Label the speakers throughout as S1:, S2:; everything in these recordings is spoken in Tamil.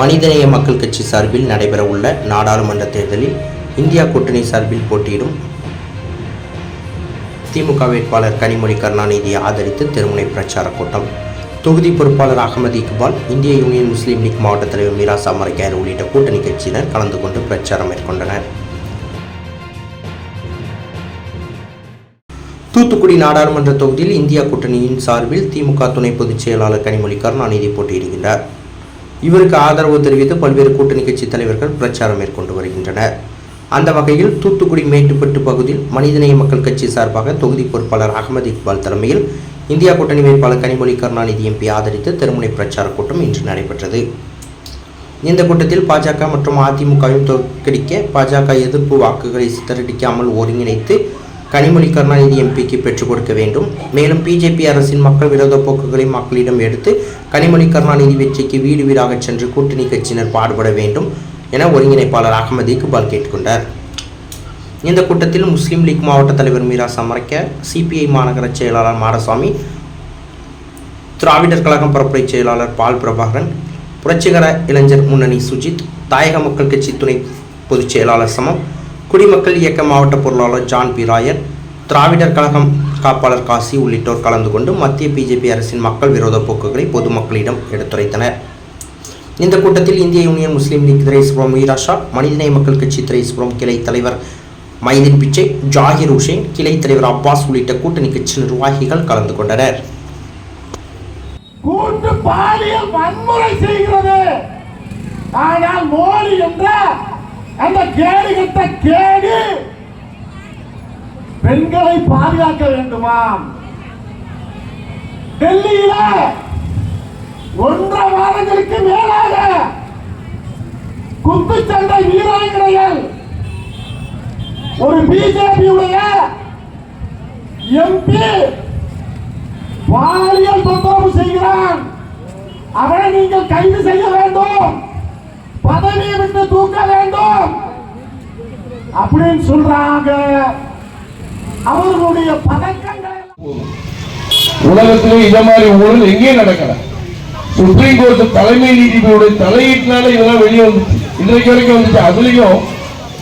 S1: மனிதநேய மக்கள் கட்சி சார்பில் நடைபெறவுள்ள நாடாளுமன்ற தேர்தலில் இந்தியா கூட்டணி சார்பில் போட்டியிடும் திமுக வேட்பாளர் கனிமொழி கருணாநிதியை ஆதரித்து தெருமுனை பிரச்சார கூட்டம். தொகுதி பொறுப்பாளர் அகமது இக்பால் இந்திய யூனியன் முஸ்லீம் லீக் மாவட்ட தலைவர் மீரா சாமரைக்காயர் உள்ளிட்ட கூட்டணி கட்சியினர் கலந்து கொண்டு பிரச்சாரம் மேற்கொண்டனர். தூத்துக்குடி நாடாளுமன்ற தொகுதியில் இந்தியா கூட்டணியின் சார்பில் திமுக துணை பொதுச் செயலாளர் கனிமொழி கருணாநிதி போட்டியிடுகின்றார். இவருக்கு ஆதரவு தெரிவித்து பல்வேறு கூட்டணி கட்சி தலைவர்கள் பிரச்சாரம் மேற்கொண்டு வருகின்றனர். அந்த வகையில் தூத்துக்குடி மேட்டுப்பட்டு பகுதியில் மனிதநேய மக்கள் கட்சி சார்பாக தொகுதி பொறுப்பாளர் அகமது இக்பால் தலைமையில் இந்தியா கூட்டணி வேட்பாளர் கனிமொழி கருணாநிதி எம்பி ஆதரித்து தெருமுனை பிரச்சார கூட்டம் இன்று நடைபெற்றது. இந்த கூட்டத்தில் பாஜக மற்றும் அதிமுகவையும் தோற்கடிக்க பாஜக எதிர்ப்பு வாக்குகளை சித்தரடிக்காமல் ஒருங்கிணைத்து கனிமொழி கருணாநிதி எம்பிக்கு பெற்றுக் கொடுக்க வேண்டும். மேலும் பிஜேபி அரசின் மக்கள் விரோத போக்குகளை மக்களிடம் எடுத்து கனிமொழி கருணாநிதி வெற்றிக்கு வீடு வீடாக சென்று கூட்டணி கட்சியினர் பாடுபட வேண்டும் என ஒருங்கிணைப்பாளர் அகமது இக்பால் கேட்டுக்கொண்டார். இந்த கூட்டத்தில் முஸ்லீம் லீக் மாவட்ட தலைவர் மீரா சமரக்க சிபிஐ மாநகர செயலாளர் மாடசாமி திராவிடர் கழகம் பரப்புரை செயலாளர் பால் பிரபாகரன் புரட்சிகர இளைஞர் முன்னணி சுஜித் தாயக மக்கள் கட்சி துணை பொதுச் செயலாளர் சமம் குடிமக்கள் இயக்க மாவட்ட பொருளாளர் ஜான் பிராயர் திராவிடர் கழகம் காப்பாளர் காசி உள்ளிட்டோர் கலந்து கொண்டு மத்திய பிஜேபி அரசின் மக்கள் விரோத போக்குகளை பொதுமக்களிடம் எடுத்துரைத்தனர். இந்த கூட்டத்தில் இந்திய யூனியன் முஸ்லீம் லீக் திரைசுபுரம் மீராஷா மனிதநேய மக்கள் கட்சி திரைசுபுரம் கிளை தலைவர் மைதீன் பிச்சை ஜாகிர் ஹுசேன் கிளை தலைவர் அப்பாஸ் உள்ளிட்ட கூட்டணி கட்சி நிர்வாகிகள் கலந்து கொண்டனர்.
S2: கூட்டு பாலியல் வன்முறை செய்கிறது. ஆனால் மோடி என்ற அந்த கேடு கட்ட கேடு பெண்களை பாதுகாக்க வேண்டுமா டெல்லியில ஒன்றரை வாரங்களுக்கு மேலாக குத்துச்சண்டை வீராங்கனைகள் ஒரு பிஜேபியுடைய எம்பி பாலியல் தொந்தரவு செய்கிறான். அவனை நீங்கள் கைது செய்ய வேண்டும். பதவியை விட்டு தூக்க வேண்டும். அப்படின்னு சொல்றாங்க. அவர்களுடைய பதக்கங்கள்
S3: உலகத்திலே இத மாதிரி ஊழல் எங்கேயும் நடக்கல? சுப்ரீம் கோர்ட் தலைமை நீதிபதியுடைய தலையீட்டினால இதெல்லாம் வெளியே வந்துச்சு இன்றைக்கு வரைக்கும் வந்துச்சு. அதுலயும்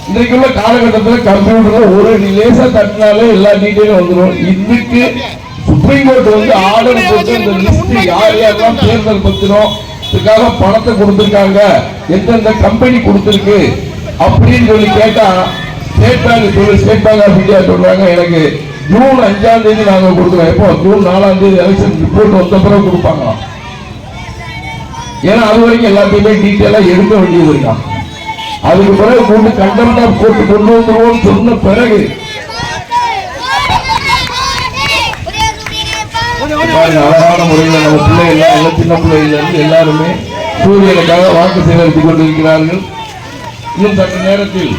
S3: இன்றைக்கு உள்ள காலகட்டத்தில் கம்ப்யூட்டர்ல ஒரு லேசா தட்டினாலே எல்லா டீட்டெயிலும் வந்துடும் இதுக்கு சுப்ரீம் கோர்ட் வந்து ஆர்டர் போட்டு இந்த லிஸ்ட் யார் யாரெல்லாம் தேர்தல் பத்தினோம்? இதுக்காக பணத்தை கொடுத்துருக்காங்க. எந்தெந்த கம்பெனி கொடுத்துருக்கு அப்படின்னு சொல்லி கேட்டா ஸ்டேட் பேங்க் சொல்லி ஸ்டேட் பேங்க் ஆஃப் இந்தியா சொல்றாங்க. எனக்கு ஜூன் அஞ்சாம் தேதி நாங்கள் கொடுக்குறோம். எப்போ? ஜூன் நாலாம் தேதி எலெக்ஷன் ரிப்போர்ட் வந்த பிறகு கொடுப்பாங்களாம் ஏன்னா அது வரைக்கும் எல்லாத்தையுமே டீட்டெயிலாக எடுக்க வேண்டியது இருக்கான் அதுக்கு பிறகு கொண்டு கண்டெம்ட் ஆஃப் கொண்டு வந்துருவோம்னு சொன்ன பிறகு பாருங்க, அழகான முறையில் நம்ம பிள்ளைகள் எல்லாம் சின்ன பிள்ளைகளிலிருந்து எல்லாருமே சூரியனுக்காக வாக்கு சேகரித்துக் கொண்டிருக்கிறார்கள். இன்னும் சற்று நேரத்தில்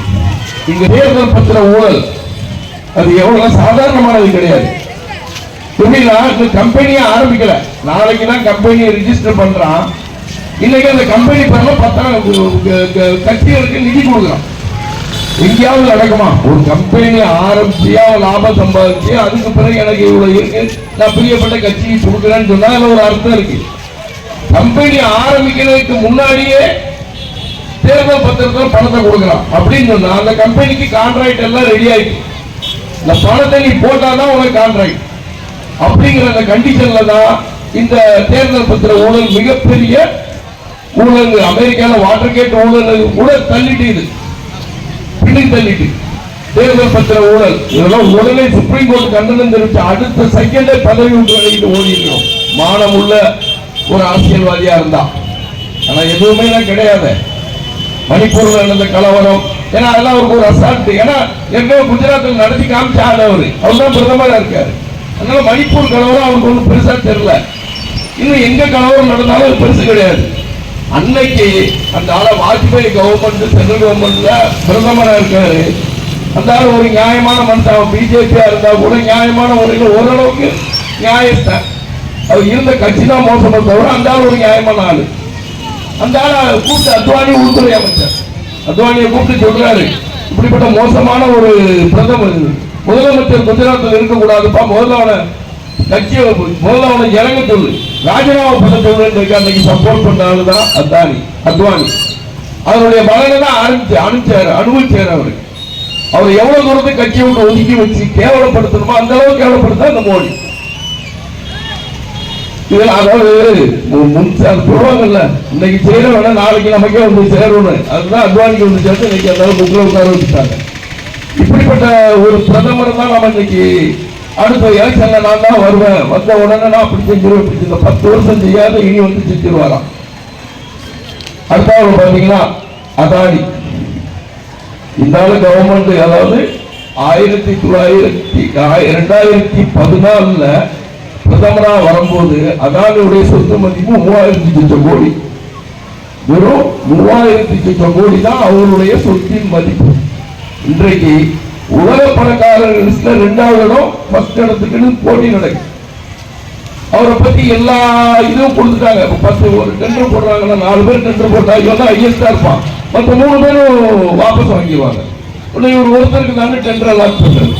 S3: இங்க தேர்தல் பத்திர ஊழல் அது எவ்வளவு சாதாரணமானது கிடையாது. எப்படின்னா இந்த கம்பெனியை ஆரம்பிக்கல. நாளைக்கு தான் கம்பெனியை ரிஜிஸ்டர் பண்றான். இன்னைக்கு அந்த கம்பெனி பேர்ல பத்தாம் கட்சிகளுக்கு நிதி கொடுக்குறான். எங்கேயாவது நடக்குமா? ஒரு கம்பெனி ஆரம்பிச்சியா லாபம் சம்பாதிச்சு அதுக்கு பிறகு எனக்கு இவ்வளவு இருக்கு. நான் பிரியப்பட்ட கட்சிக்கு கொடுக்குறேன்னு சொன்னா ஒரு அர்த்தம் இருக்கு. கம்பெனி ஆரம்பிக்கிறதுக்கு முன்னாடியே தேர்தல் பத்திரத்தில் பணத்தை கொடுக்குறான் அப்படின்னு சொன்னா அந்த கம்பெனிக்கு கான்ட்ராக்ட் எல்லாம் ரெடி ஆயிடுச்சு இந்த பணத்தை நீ போட்டாதான் உனக்கு கான்ட்ராக்ட் அப்படிங்கிற அந்த கண்டிஷன்ல தான் இந்த தேர்தல் பத்திர ஊழல் மிகப்பெரிய ஊழல். அமெரிக்காவில் வாட்டர் கேட் ஊழல் கூட தள்ளிட்டு தள்ளிட்டு தேர்தல் பத்திர ஊழல். இதெல்லாம் உடனே சுப்ரீம் கோர்ட் கண்டனம் தெரிவித்து அடுத்த செகண்டே பதவி விட்டு வெளியிட்டு ஓடிடுறோம் மானம் உள்ள ஒரு அரசியல்வாதியா இருந்தா. ஆனா எதுவுமே எல்லாம் கிடையாது. மணிப்பூர்ல நடந்த கலவரம். ஏன்னா அதெல்லாம் அவருக்கு ஒரு அசால்ட் ஏன்னா ஏற்கனவே குஜராத்தில் நடத்தி காமிச்சா ஆள் அவரு. அவர் தான் பிரதமராக இருக்காரு. அதனால மணிப்பூர் கலவரம் அவருக்கு ஒன்றும் பெருசா தெரியல. இன்னும் எங்க கலவரம் நடந்தாலும் அது பெருசு கிடையாது. அன்னைக்கு அந்த ஆள வாஜ்பாய் கவர்மெண்ட் சென்ட்ரல் கவர்மெண்ட்ல பிரதமரா இருக்காரு. அந்த ஆள் ஒரு நியாயமான மனுஷன். பிஜேபியா இருந்தா கூட நியாயமான முறையில் ஓரளவுக்கு நியாயத்தை. அவர் இருந்த கட்சி தான் மோசமா தவிர அந்த ஆள் ஒரு நியாயமான ஆளு. அந்த ஆளை கூப்பிட்டு அத்வானி உள்துறை அமைச்சர். அத்வானியை கூப்பிட்டு சொல்றாரு. இப்படிப்பட்ட மோசமான ஒரு பிரதமர். முதலமைச்சர் குஜராத்தில் இருக்கக்கூடாதுப்பா. முதல்ல கட்சியை முதல்ல அவனை இறங்க சொல்லு. ராஜினாமா பண்ண சொல்லுன்னு அன்னைக்கு சப்போர்ட் பண்ணாலுதான் அத்வானி அத்வானி. அதனுடைய பலனை தான் ஆரம்பிச்சு அனுப்பிச்சாரு அனுபவிச்சாரு அவரு. அவர் எவ்வளவு தூரத்தை கட்சியை விட்டு ஒதுக்கி வச்சு கேவலப்படுத்தணுமோ அந்த அளவுக்கு கேவலப்படுத்தா அந்த மோடி. இதுல அதாவது மு- முன் அது சொல்லுவாங்கல்ல இன்னைக்கு செய்யறவன நாளைக்கு நமக்கே வந்து சேரணும் அதுதான் அத்வானிக்கு வந்து சேர்த்து இன்னைக்கு அந்த புக்கில் உட்கார வச்சுட்டாங்க. இப்படிப்பட்ட ஒரு பிரதமர் தான் நம்ம இன்னைக்கு அடுத்த எலெக்ஷன்ல நான் தான் வருவேன். வந்த உடனே நான் அப்படி செஞ்சிருவேன் இப்படி செஞ்ச பத்து வருஷம் செய்யாத இனி வந்து செஞ்சிருவாராம். அடுத்தாவது பார்த்தீங்கன்னா அதானி. இந்த கவர்மெண்ட் அதாவது ஆயிரத்தி தொள்ளாயிரத்தி ரெண்டாயிரத்தி பதினாலுல பிரதமரா வரும்போது அதானியுடைய சொத்து மதிப்பு மூவாயிரத்தி சொச்சம் கோடி. வெறும் மூவாயிரத்தி சொச்சம் கோடி தான் அவருடைய சொத்தின் மதிப்பு. இன்றைக்கு உலக பணக்காரர்கள் லிஸ்ட்ல ரெண்டாவது இடம் ஃபர்ஸ்ட் போட்டி நடக்குது. அவரை பத்தி எல்லா இதுவும் கொடுத்துட்டாங்க. இப்ப பத்து ஒரு டெண்டர் போடுறாங்கன்னா நாலு பேர் டெண்டர் போட்டா இவன் தான் இருப்பான். மற்ற மூணு பேரும் வாபஸ் வாங்கிடுவாங்க. உடனே இவர் ஒருத்தருக்கு தானே டெண்டர் லாக் பண்றது.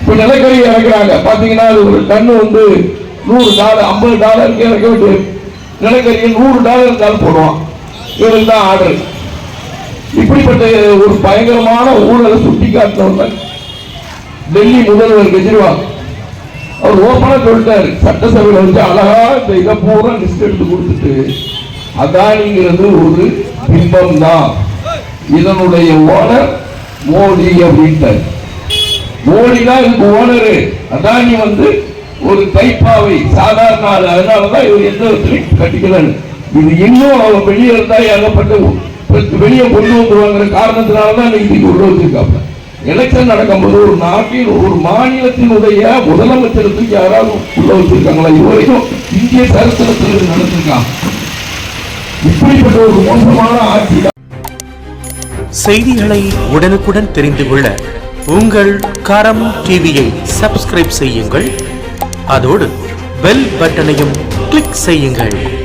S3: இப்ப நிலக்கரி இறக்குறாங்க. பாத்தீங்கன்னா அது ஒரு டன்னு வந்து நூறு டாலர் ஐம்பது டாலருக்கு இறக்க வேண்டிய நிலக்கரியை நூறு டாலர் இருந்தாலும் போடுவான். இவருக்கு தான் ஆர்டர். இப்படிப்பட்ட ஒரு பயங்கரமான ஊழலை சுட்டி காட்டினவர் டெல்லி முதல்வர் கெஜ்ரிவால். அவர் ஓப்பனா சொல்லிட்டாரு. சட்டசபையில வந்து அழகா இந்த இதை பூரா லிஸ்ட் எடுத்து கொடுத்துட்டு அதானிங்கிறது ஒரு பிம்பம் தான் இதனுடைய ஓனர் மோடி அப்படின்ட்டார். மோடி தான் இதுக்கு ஓனரு. அதானி வந்து ஒரு கைப்பாவை சாதாரண ஆளு. அதனாலதான் இவர் எந்த விதத்திலையும் கட்டிக்கலன்னு இது இன்னும் அவன் வெளியே இருந்தா ஏகப்பட்ட வெளியே கொண்டு வந்துருவாங்கிற காரணத்தினாலதான் இன்னைக்கு உள்ள வச்சிருக்காங்க எலெக்ஷன் நடக்கும்போது ஒரு நாட்டின் ஒரு மாநிலத்தினுடைய முதலமைச்சருக்கு யாராவது உள்ள வச்சிருக்காங்களா? இதுவரைக்கும் இந்திய சரித்திரத்தில் நடந்திருக்காங்க இப்படிப்பட்ட ஒரு மோசமான ஆட்சி
S4: செய்திகளை உடனுக்குடன் தெரிந்து கொள்ள உங்கள் கரம் டிவியை சப்ஸ்கிரைப் செய்யுங்கள். அதோடு பெல் பட்டனையும் கிளிக் செய்யுங்கள்.